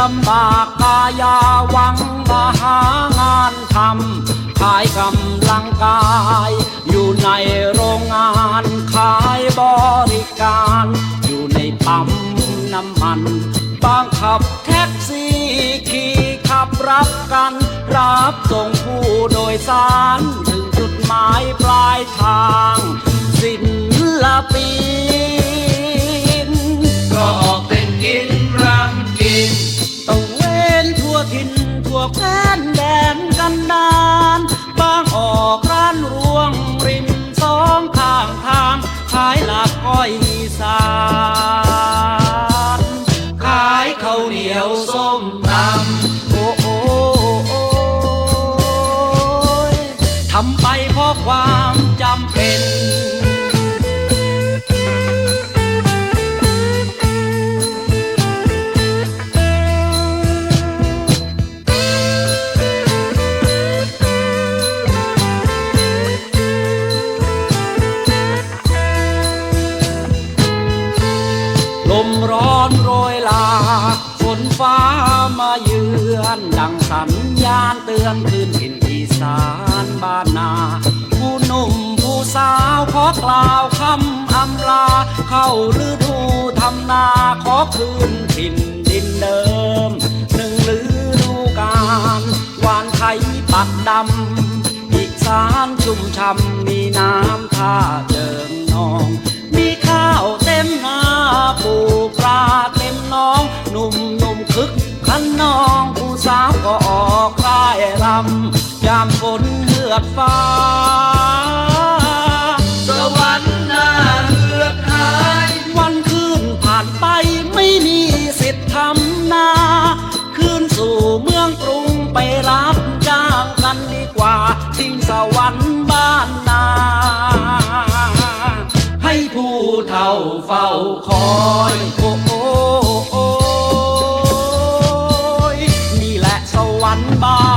ลำบากกายาหวังมาหางานทำขายกำลังกาย อยู่ในโรงงานขายบริการ อยู่ในปั๊มน้ำมันบางขับแท็กซี่ขี่ขับรับกัน รับส่งผู้โดยสาร ถึงจุดหมายปลายทางางขายหลักก้อยอีสานขายข้าวเหนียวส้มตโอ้โอ้โอ้ทำไปเพราะความจำเป็น ร้อนโรยลา ฝนฟ้ามาเยือน ดังสัญญาณเตือนคืนถิ่นอีสานบ้านนา ผู้หนุ่มผู้สาวขอกล่าวคำอำลา เข้าฤดูทำนาขอคืนถิ่นดินเดิม หนึ่งฤดูกาลวานไทยปักดำอีสานชุ่มช่ำมีน้ำท่าเจิงนอง ค่ายรำยามฝนเหือดฟ้า สวรรค์น่าเลือกหาย วันคืนผ่านไปไม่มีสิทธิ์ทำนาคืนสู่เมืองกรุงไปรับจ้างกันดีกว่าทิ้งสวรรค์บ้านนา ให้ผู้เฒ่าเฝ้าคอยโอ้โอ้โอ้ยนี่แหละสวรรค์บ้าน